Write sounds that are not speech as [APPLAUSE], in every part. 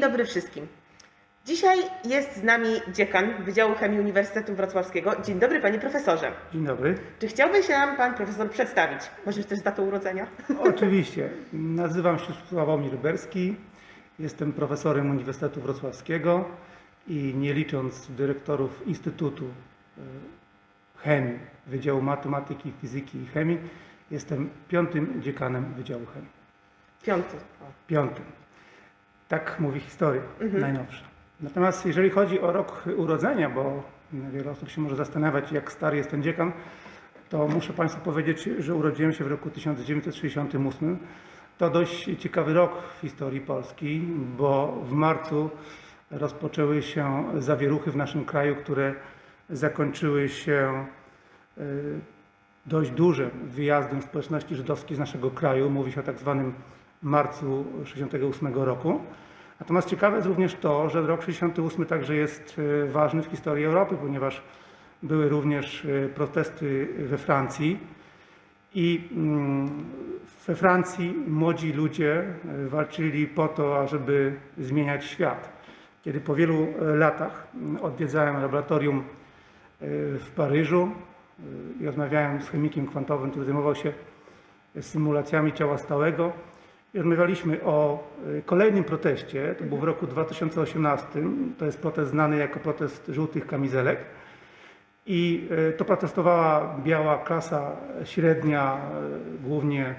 Dzień dobry wszystkim. Dzisiaj jest z nami dziekan Wydziału Chemii Uniwersytetu Wrocławskiego. Dzień dobry, panie profesorze. Dzień dobry. Czy chciałby się nam pan profesor przedstawić? Może też datą urodzenia? [LAUGHS] Oczywiście. Nazywam się Sławomir Berski. Jestem profesorem Uniwersytetu Wrocławskiego i nie licząc dyrektorów Instytutu e, Chemii, Wydziału Matematyki, Fizyki i Chemii, jestem piątym dziekanem Wydziału Chemii. Piąty. Piątym. Tak mówi historia najnowsza. Natomiast jeżeli chodzi o rok urodzenia, bo wiele osób się może zastanawiać, jak stary jest ten dziekan, to muszę Państwu powiedzieć, że urodziłem się w roku 1968. To dość ciekawy rok w historii Polski, bo w marcu rozpoczęły się zawieruchy w naszym kraju, które zakończyły się y, dość dużym wyjazdem społeczności żydowskiej z naszego kraju. Mówi się o tak zwanym marcu 68 roku. Natomiast ciekawe jest również to, że rok 68 także jest e, ważny w historii Europy, ponieważ były również e, protesty we Francji i mm, we Francji młodzi ludzie e, walczyli po to, ażeby zmieniać świat. Kiedy po wielu latach mm, odwiedzałem laboratorium w Paryżu i rozmawiałem z chemikiem kwantowym, który zajmował się symulacjami ciała stałego rozmawialiśmy o e, kolejnym proteście, to był w roku 2018, to jest protest znany jako protest żółtych kamizelek. I e, to protestowała biała klasa średnia, e, głównie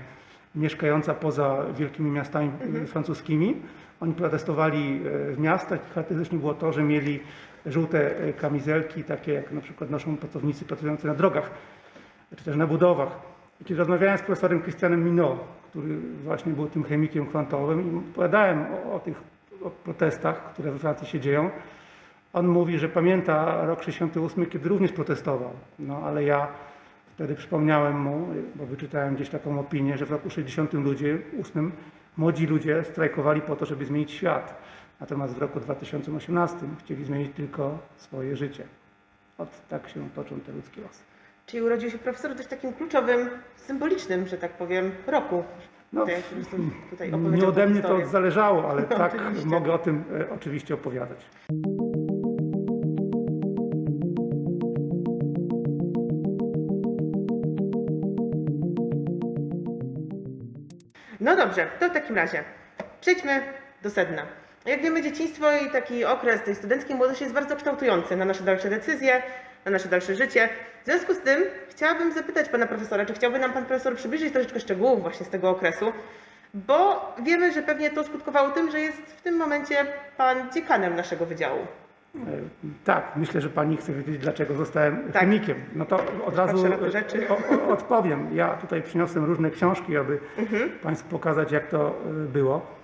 mieszkająca poza wielkimi miastami e, francuskimi. Oni protestowali w miastach i charakterystyczne było to, że mieli żółte kamizelki, takie jak na przykład noszą pracownicy pracujący na drogach czy też na budowach. I kiedy rozmawiałem z profesorem Christianem Minot, który właśnie był tym chemikiem kwantowym i opowiadałem o, o tych o protestach, które we Francji się dzieją, on mówi, że pamięta rok 68, kiedy również protestował. No ale ja wtedy przypomniałem mu, bo wyczytałem gdzieś taką opinię, że w roku 60 ludzie, 8 młodzi ludzie strajkowali po to, żeby zmienić świat. Natomiast w roku 2018 chcieli zmienić tylko swoje życie. Ot tak się toczą te ludzkie losy. Czyli urodził się profesor w dość takim kluczowym, symbolicznym, że tak powiem, roku. No, tutaj Nie opowiedział ode mnie to zależało, ale No, [LAUGHS] tak oczywiście. mogę o tym e, oczywiście opowiadać. No dobrze, to w takim razie przejdźmy do sedna. Jak wiemy, dzieciństwo i taki okres tej studenckiej młodości jest bardzo kształtujący na nasze dalsze decyzje, na nasze dalsze życie. W związku z tym chciałabym zapytać pana profesora, czy chciałby nam pan profesor przybliżyć troszeczkę szczegółów właśnie z tego okresu, bo wiemy, że pewnie to skutkowało tym, że jest w tym momencie pan dziekanem naszego wydziału. E, Tak, myślę, że pani chce wiedzieć, dlaczego zostałem Tak. chemikiem. No to od razu e, o, o, odpowiem. Ja tutaj przyniosłem różne książki, aby Mhm. Państwu pokazać, jak to e, było.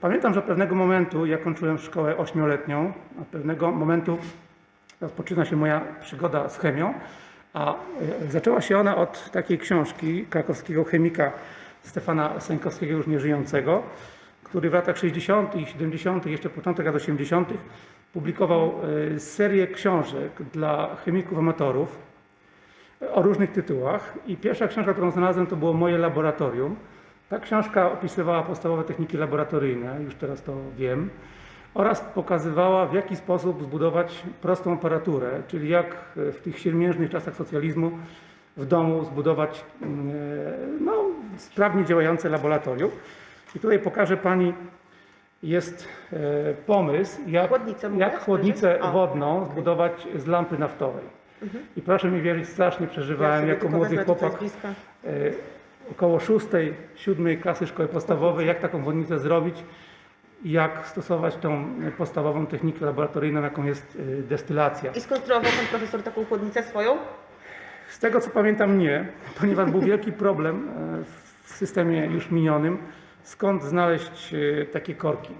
Pamiętam, że pewnego momentu, ja kończyłem szkołę ośmioletnią, od pewnego momentu rozpoczyna się moja przygoda z chemią, a e, zaczęła się ona od takiej książki krakowskiego chemika Stefana Sękowskiego, już nieżyjącego, który w latach 60., i 70., jeszcze początek lat 80., publikował e, serię książek dla chemików amatorów o różnych tytułach. I pierwsza książka, którą znalazłem, to było Moje laboratorium. Ta książka opisywała podstawowe techniki laboratoryjne, już teraz to wiem, oraz pokazywała, w jaki sposób zbudować prostą aparaturę, czyli jak w tych siermiężnych czasach socjalizmu w domu zbudować mm, e, no, sprawnie działające laboratorium. I tutaj pokażę Pani, jest e, pomysł, jak, Chłodnicę jak chłodnicę wodną zbudować z lampy naftowej. I proszę mi wierzyć, strasznie przeżywałem sobie jako młody chłopak e, około szóstej, siódmej klasy szkoły podstawowej, jak taką chłodnicę zrobić jak stosować tą podstawową technikę laboratoryjną, jaką jest e, destylacja. I skonstruował pan profesor taką chłodnicę swoją? Z tego co pamiętam nie, ponieważ był wielki problem e, w systemie już minionym, skąd znaleźć e, takie korki.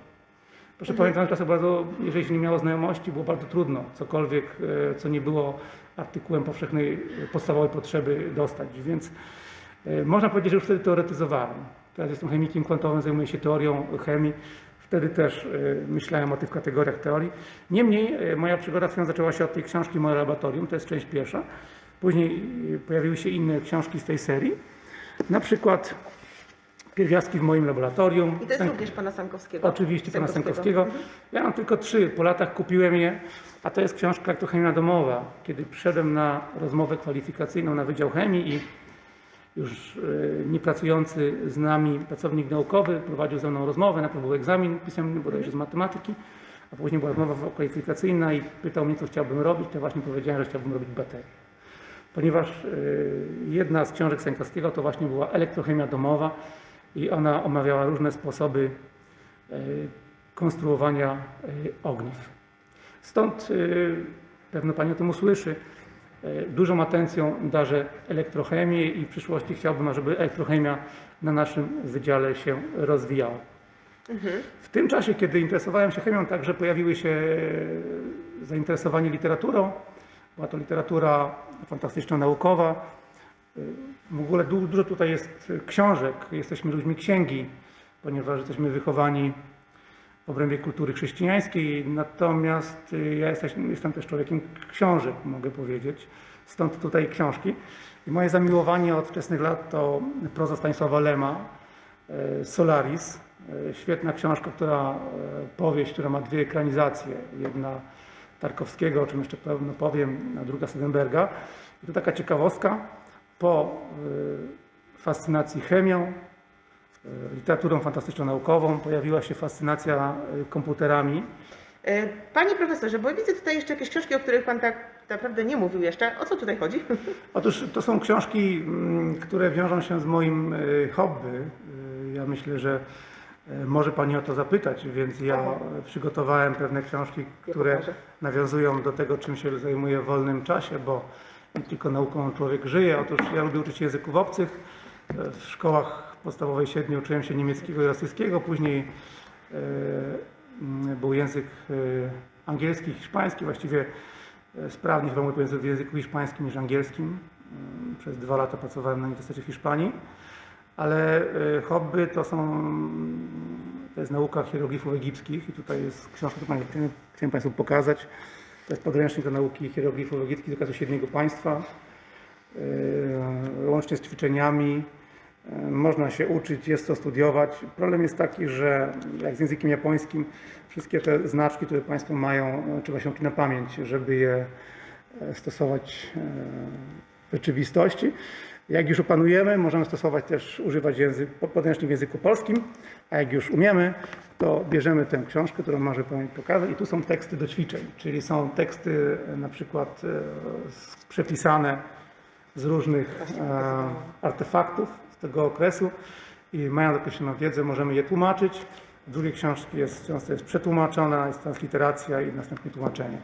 Proszę pamiętać, że czasem bardzo, jeżeli się nie miało znajomości, było bardzo trudno cokolwiek, co nie było artykułem powszechnej, podstawowej potrzeby dostać. Więc można powiedzieć, że już wtedy teoretyzowałem. Teraz jestem chemikiem kwantowym, zajmuję się teorią chemii. Wtedy też e, myślałem o tych kategoriach teorii. Niemniej e, moja przygoda z chemią zaczęła się od tej książki Moje laboratorium, to jest część pierwsza. Później e, pojawiły się inne książki z tej serii. Na przykład pierwiastki w moim laboratorium. I to jest Sęk- również pana Sankowskiego. Oczywiście pana Sękowskiego. Sękowskiego. Ja mam tylko trzy, po latach kupiłem je, a to jest książka Elektrochemia domowa. Kiedy przyszedłem na rozmowę kwalifikacyjną na Wydział Chemii i już e, nie pracujący z nami pracownik naukowy prowadził ze mną rozmowę, najpierw był egzamin pisemny bodajże z matematyki, a później była rozmowa kwalifikacyjna i pytał mnie, co chciałbym robić, to właśnie powiedziałem, że chciałbym robić baterie. Ponieważ e, jedna z książek Sękowskiego to właśnie była elektrochemia domowa i ona omawiała różne sposoby e, konstruowania ogniw. Stąd pewno Pani o tym usłyszy. E, Dużą atencją darzę elektrochemię i w przyszłości chciałbym, żeby elektrochemia na naszym wydziale się rozwijała. W tym czasie, kiedy interesowałem się chemią, także pojawiły się zainteresowanie literaturą. Była to literatura fantastyczno-naukowa. E, W ogóle du- dużo tutaj jest książek, jesteśmy ludźmi księgi, ponieważ jesteśmy wychowani obrębie kultury chrześcijańskiej, natomiast y, ja jesteś, jestem też człowiekiem książek, mogę powiedzieć, stąd tutaj książki. I moje zamiłowanie od wczesnych lat to proza Stanisława Lema, e, Solaris, e, świetna książka, która, powieść, która ma dwie ekranizacje, jedna Tarkowskiego, o czym jeszcze pewno powiem, a druga Sedenberga. I tu taka ciekawostka, po fascynacji chemią, literaturą fantastyczno-naukową, pojawiła się fascynacja e, komputerami. E, Panie profesorze, bo widzę tutaj jeszcze jakieś książki, o których pan tak naprawdę nie mówił jeszcze. O co tutaj chodzi? [LAUGHS] Otóż to są książki, mm, które wiążą się z moim e, hobby. E, Ja myślę, że e, może Pani o to zapytać, więc ja Aha. e, przygotowałem pewne książki, które nawiązują do tego, czym się zajmuję w wolnym czasie, bo nie tylko nauką człowiek żyje. Otóż ja lubię uczyć języków obcych. E, W szkołach podstawowej średniej uczyłem się niemieckiego i rosyjskiego, później e, był język e, angielski, hiszpański, właściwie e, sprawniej chyba mówię w języku hiszpańskim niż angielskim. Przez dwa lata pracowałem na Uniwersytecie w Hiszpanii, ale hobby to są, to jest nauka hieroglifów egipskich i tutaj jest książka, którą chciałem, Państwu pokazać. To jest podręcznik do nauki hieroglifów egipskich z okresu średniego państwa, łącznie z ćwiczeniami. Można się uczyć, jest co studiować. Problem jest taki, że jak z językiem japońskim, wszystkie te znaczki, które Państwo mają, trzeba się uczyć na pamięć, żeby je e, stosować e, w rzeczywistości. Jak już opanujemy, możemy stosować też, używać język, podręcznik w języku polskim, a jak już umiemy, to bierzemy tę książkę, którą może Pani pokazać i tu są teksty do ćwiczeń, czyli są teksty e, na przykład przepisane z różnych artefaktów tego okresu i mając określoną wiedzę możemy je tłumaczyć. W drugiej książce jest, książce jest przetłumaczona, jest transliteracja i następnie tłumaczenie.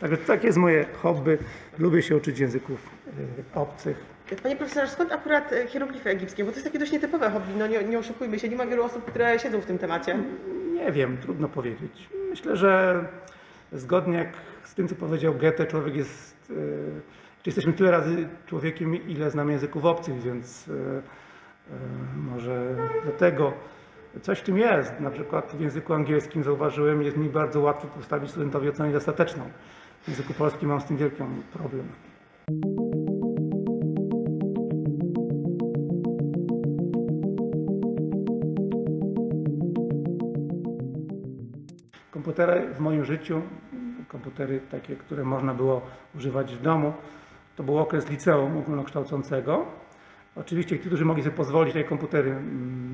Także takie jest moje hobby. Lubię się uczyć języków e, obcych. Panie profesorze, skąd akurat e, hieroglify egipskie? Bo to jest takie dość nietypowe hobby, no nie, nie oszukujmy się, nie ma wielu osób, które siedzą w tym temacie. Nie wiem, trudno powiedzieć. Myślę, że zgodnie jak z tym, co powiedział Goethe, człowiek jest. e, Czy jesteśmy tyle razy człowiekiem, ile znamy języków obcych, więc e, e, może dlatego coś w tym jest. Na przykład w języku angielskim zauważyłem, jest mi bardzo łatwo postawić studentowi ocenę niedostateczną. W języku polskim mam z tym wielki problem. Komputery w moim życiu, komputery takie, które można było używać w domu, to był okres liceum ogólnokształcącego. Oczywiście ci, którzy mogli sobie pozwolić, te komputery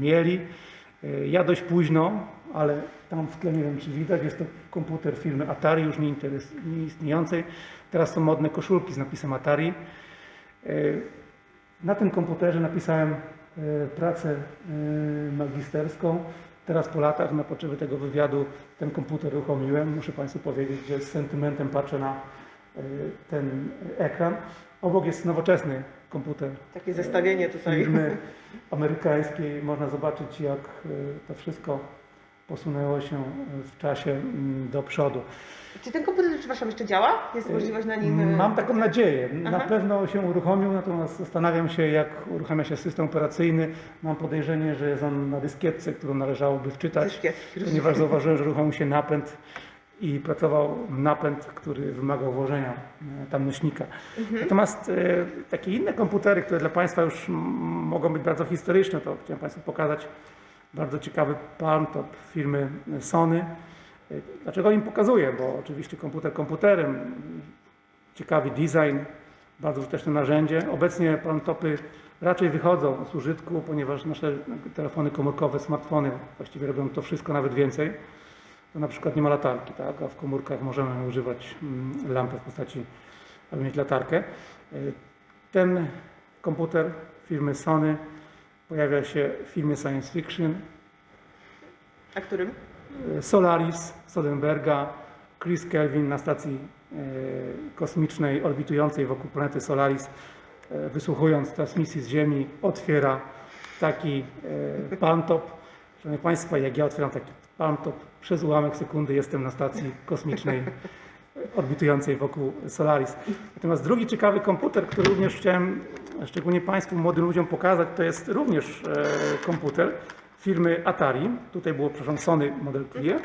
mieli. E, Ja dość późno, ale tam w tle nie wiem, czy widać, jest to komputer firmy Atari, już nie, interes, nie istniejącej. Teraz są modne koszulki z napisem Atari. E, Na tym komputerze napisałem e, pracę magisterską. Teraz po latach na potrzeby tego wywiadu ten komputer uruchomiłem. Muszę Państwu powiedzieć, że z sentymentem patrzę na ten ekran. Obok jest nowoczesny komputer Takie zestawienie tutaj. firmy amerykańskiej. Można zobaczyć, jak e, to wszystko posunęło się w czasie mm, do przodu. Czy ten komputer, przepraszam, jeszcze działa? Jest możliwość na nim... Mam taką nadzieję. Na Aha. pewno się uruchomił, natomiast zastanawiam się, jak uruchamia się system operacyjny. Mam podejrzenie, że jest on na dyskietce, którą należałoby wczytać, dyskietki, ponieważ zauważyłem, że uruchomił się napęd i pracował napęd, który wymagał włożenia e, tam nośnika. Natomiast e, takie inne komputery, które dla Państwa już mogą być bardzo historyczne, to chciałem Państwu pokazać bardzo ciekawy Palmtop firmy Sony. E, Dlaczego im pokazuję? Bo oczywiście komputer komputerem, ciekawy design, bardzo użyteczne narzędzie. Obecnie Palmtopy raczej wychodzą z użytku, ponieważ nasze telefony komórkowe, smartfony właściwie robią to wszystko, nawet więcej. To na przykład nie ma latarki, tak? a w komórkach możemy używać mm, lampy w postaci, aby mieć latarkę. Y, Ten komputer firmy Sony pojawia się w filmie science fiction A którym? y, Solaris Soderberga, Chris Kelvin na stacji y, kosmicznej orbitującej wokół planety Solaris, wysłuchując transmisji z Ziemi, otwiera taki palmtop. Szanowni Państwo, jak ja otwieram taki palmtop, przez ułamek sekundy jestem na stacji kosmicznej orbitującej wokół Solaris. Natomiast drugi ciekawy komputer, który również chciałem szczególnie Państwu, młodym ludziom pokazać, to jest również e, komputer firmy Atari. Tutaj było, przepraszam, Sony model Clear,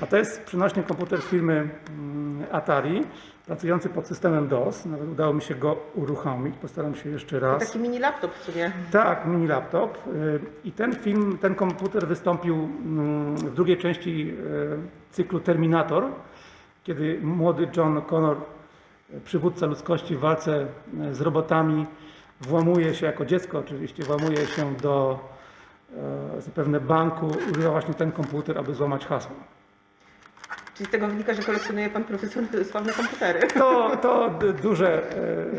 a to jest przenośny komputer firmy mm, Atari, pracujący pod systemem DOS. Nawet udało mi się go uruchomić. Postaram się jeszcze raz. Taki mini laptop w sumie. Tak, mini laptop. Y, I ten film, ten komputer wystąpił mm, w drugiej części y, cyklu Terminator, kiedy młody John Connor, y, przywódca ludzkości w walce z robotami, włamuje się, jako dziecko oczywiście, włamuje się do zapewne banku, używa właśnie ten komputer, aby złamać hasło. Czyli z tego wynika, że kolekcjonuje pan profesor sławne komputery. To, to duże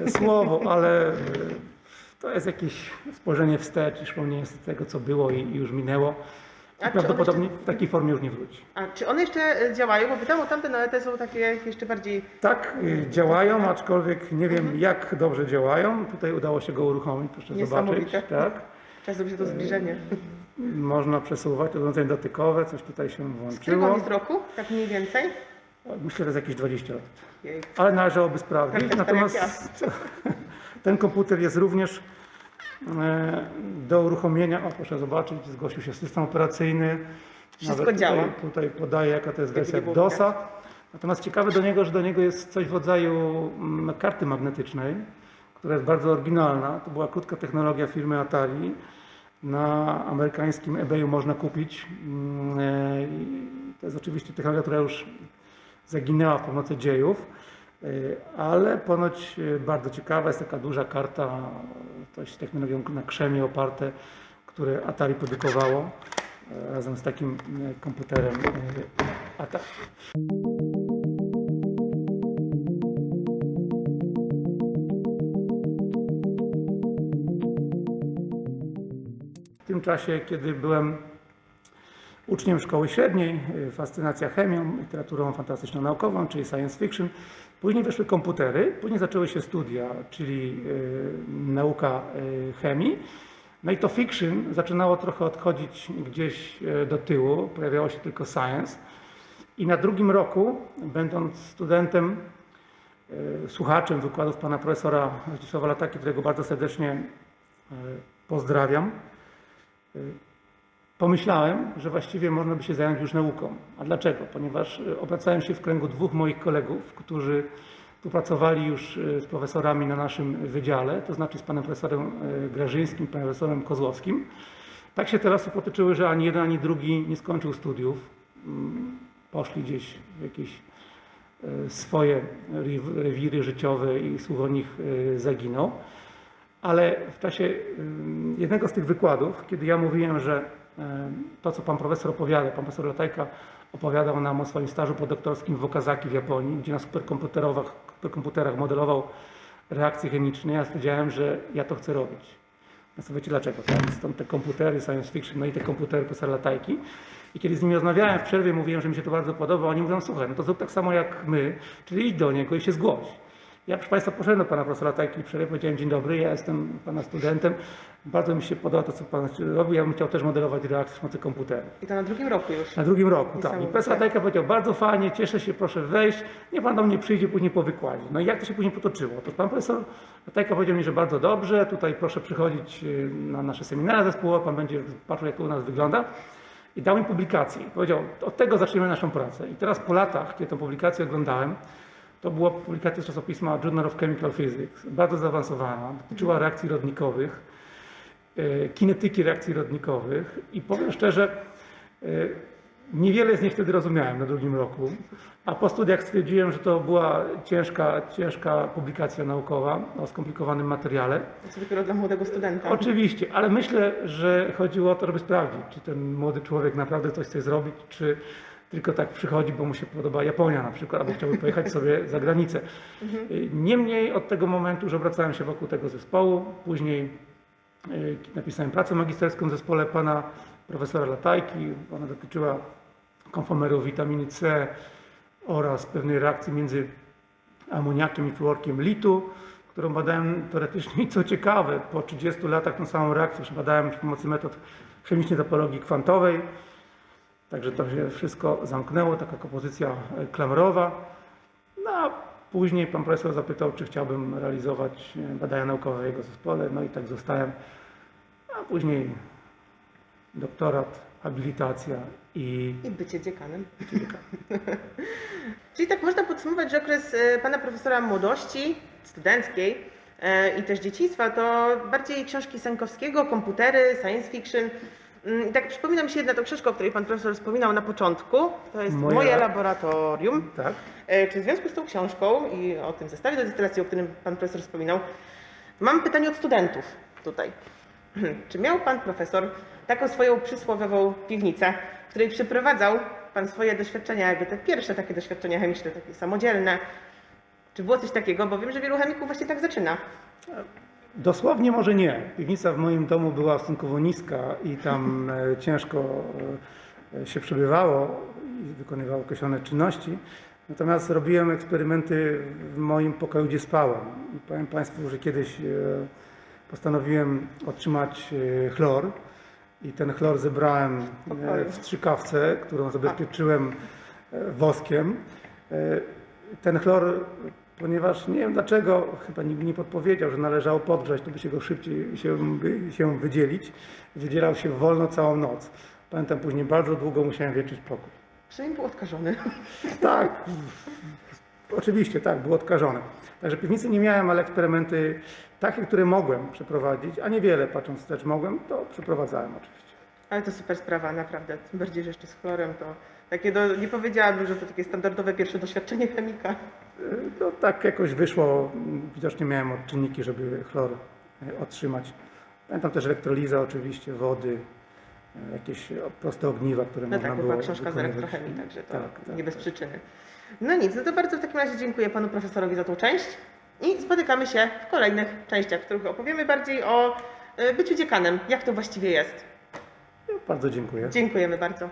e, słowo, ale e, to jest jakieś spojrzenie wstecz i wspomnienie z tego, co było i, i już minęło. A czy I prawdopodobnie w takiej formie już nie wróci. A czy one jeszcze e, działają? Bo pytam o tamte, no ale te są takie jeszcze bardziej... Tak, y, działają, aczkolwiek nie wiem jak dobrze działają. Tutaj udało się go uruchomić, proszę zobaczyć. Niesamowite. Tak. Czas zrobić to zbliżenie. Można przesuwać urządzenia dotykowe, coś tutaj się Z którego włączyło. jest roku? Tak mniej więcej? Myślę, że jest jakieś 20 lat. Jej. Ale należałoby sprawdzić. Tak, tak, Natomiast [LAUGHS] ten komputer jest również e, do uruchomienia. O, proszę zobaczyć, zgłosił się system operacyjny. Wszystko Nawet działa. Tutaj, tutaj podaje, jaka to jest wersja DOSa. Natomiast ciekawe do niego, że do niego jest coś w rodzaju mm, karty magnetycznej, która jest bardzo oryginalna. To była krótka technologia firmy Atari. Na amerykańskim eBayu można kupić. Mm, e, To jest oczywiście technologia, która już zaginęła w pomocy dziejów, y, ale ponoć y, bardzo ciekawa jest taka duża karta, coś z technologią na krzemie oparte, które Atari produkowało razem z takim komputerem Atari. Czasie, kiedy byłem uczniem szkoły średniej, y, fascynacja chemią, literaturą fantastyczno-naukową, czyli science fiction. Później weszły komputery, później zaczęły się studia, czyli y, nauka y, chemii. No i to fiction zaczynało trochę odchodzić gdzieś do tyłu, pojawiało się tylko science. I na drugim roku, będąc studentem, słuchaczem wykładów pana profesora Zdzisława Lataki, którego bardzo serdecznie pozdrawiam, pomyślałem, że właściwie można by się zająć już nauką. A dlaczego? Ponieważ y, obracałem się w kręgu dwóch moich kolegów, którzy współpracowali już y, z profesorami na naszym wydziale, to znaczy z panem profesorem y, Grażyńskim, panem profesorem Kozłowskim. Tak się te losy potoczyły, że ani jeden, ani drugi nie skończył studiów. Mm, Poszli gdzieś w jakieś y, swoje rew- rewiry życiowe i słuch o nich y, zaginął. Ale w czasie y, jednego z tych wykładów, kiedy ja mówiłem, że y, to, co pan profesor opowiada, pan profesor Latajka opowiadał nam o swoim stażu podoktorskim w Okazaki w Japonii, gdzie na superkomputerowach, superkomputerach modelował reakcje chemiczne, ja stwierdziłem, że ja to chcę robić. No sobie wiecie dlaczego? Stąd te komputery, science fiction, no i te komputery profesora Latajki. I kiedy z nimi rozmawiałem w przerwie, mówiłem, że mi się to bardzo podoba, oni mówią, słuchaj, no to zrób tak samo jak my, czyli idź do niego i się zgłoś. Ja, proszę Państwa, poszedłem do Pana profesora Tajki przerwie, powiedziałem, dzień dobry, ja jestem Pana studentem, bardzo mi się podoba to, co Pan robi, ja bym chciał też modelować reakcje z pomocy komputerów. I to na drugim roku już. Na drugim roku, tak. I profesor Tajka powiedział, bardzo fajnie, cieszę się, proszę wejść, niech Pan do mnie przyjdzie później po wykładzie. No i jak to się później potoczyło? To Pan profesor Tajka powiedział mi, że bardzo dobrze, tutaj proszę przychodzić y, na nasze seminarium zespołowe, Pan będzie patrzył, jak to u nas wygląda. i dał mi publikację. I powiedział, od tego zaczniemy naszą pracę. I teraz po latach, kiedy tę publikację oglądałem, to była publikacja z czasopisma Journal of Chemical Physics, bardzo zaawansowana, dotyczyła reakcji rodnikowych, e, kinetyki reakcji rodnikowych. I powiem szczerze, e, niewiele z niej wtedy rozumiałem na drugim roku, a po studiach stwierdziłem, że to była ciężka, ciężka publikacja naukowa o skomplikowanym materiale. Co dopiero dla młodego studenta. Oczywiście, ale myślę, że chodziło o to, żeby sprawdzić, czy ten młody człowiek naprawdę coś chce zrobić, czy tylko tak przychodzi, bo mu się podoba Japonia na przykład, albo chciałby pojechać sobie za granicę. Y, Niemniej od tego momentu, że obracałem się wokół tego zespołu, później y, napisałem pracę magisterską w zespole pana profesora Latajki. Ona dotyczyła konfomeru witaminy C oraz pewnej reakcji między amoniakiem i fluorkiem litu, którą badałem teoretycznie i co ciekawe, po 30 latach tą samą reakcję przebadałem przy pomocy metod chemicznej topologii kwantowej. Także to się wszystko zamknęło, taka kompozycja e, klamrowa. No a później pan profesor zapytał, czy chciałbym realizować e, badania naukowe w jego zespole, no i tak zostałem. A później doktorat, habilitacja i I bycie dziekanem. [LAUGHS] Czyli tak można podsumować, że okres e, pana profesora młodości studenckiej i też dzieciństwa to bardziej książki Sankowskiego, komputery, science fiction. Mm, I tak przypomina mi się jedna to książka, o której pan profesor wspominał na początku. To jest Moja- Moje laboratorium. tak. E, Czy w związku z tą książką i o tym zestawie do destylacji, o którym pan profesor wspominał, mam pytanie od studentów tutaj. [CLEARS THROAT] Czy miał pan profesor taką swoją przysłowiową piwnicę, w której przeprowadzał pan swoje doświadczenia, jakby te pierwsze takie doświadczenia chemiczne, takie samodzielne? Czy było coś takiego? Bo wiem, że wielu chemików właśnie tak zaczyna. Dosłownie może nie. Piwnica w moim domu była stosunkowo niska i tam e, ciężko e, się przebywało i wykonywało określone czynności. Natomiast robiłem eksperymenty w moim pokoju, gdzie spałem. I powiem Państwu, że kiedyś e, postanowiłem otrzymać chlor i ten chlor zebrałem w strzykawce, którą zabezpieczyłem woskiem. Ten chlor, ponieważ nie wiem dlaczego, chyba nikt mi nie podpowiedział, że należało podgrzać, to by się go szybciej się, by się wydzielić. Wydzielał się wolno całą noc. Pamiętam później bardzo długo musiałem wieczyć pokój. Przynajmniej był odkażony. [LAUGHS] Tak, oczywiście, tak, było odkażone. Także piwnicy nie miałem, ale eksperymenty takie, które mogłem przeprowadzić, a niewiele patrząc wstecz mogłem, to przeprowadzałem oczywiście. Ale to super sprawa, naprawdę. Tym bardziej, że jeszcze z chlorem to takie, do, nie powiedziałabym, że to takie standardowe pierwsze doświadczenie chemika. No tak jakoś wyszło, widocznie miałem odczynniki, żeby chlor y, otrzymać. Pamiętam też elektrolizę oczywiście, wody, y, jakieś proste ogniwa, które No można tak, było była książka z elektrochemii, także to Tak, tak, nie bez tak. przyczyny. No nic, no to bardzo w takim razie dziękuję panu profesorowi za tą część i spotykamy się w kolejnych częściach, w których opowiemy bardziej o e, byciu dziekanem, jak to właściwie jest. Bardzo dziękuję. Dziękujemy bardzo.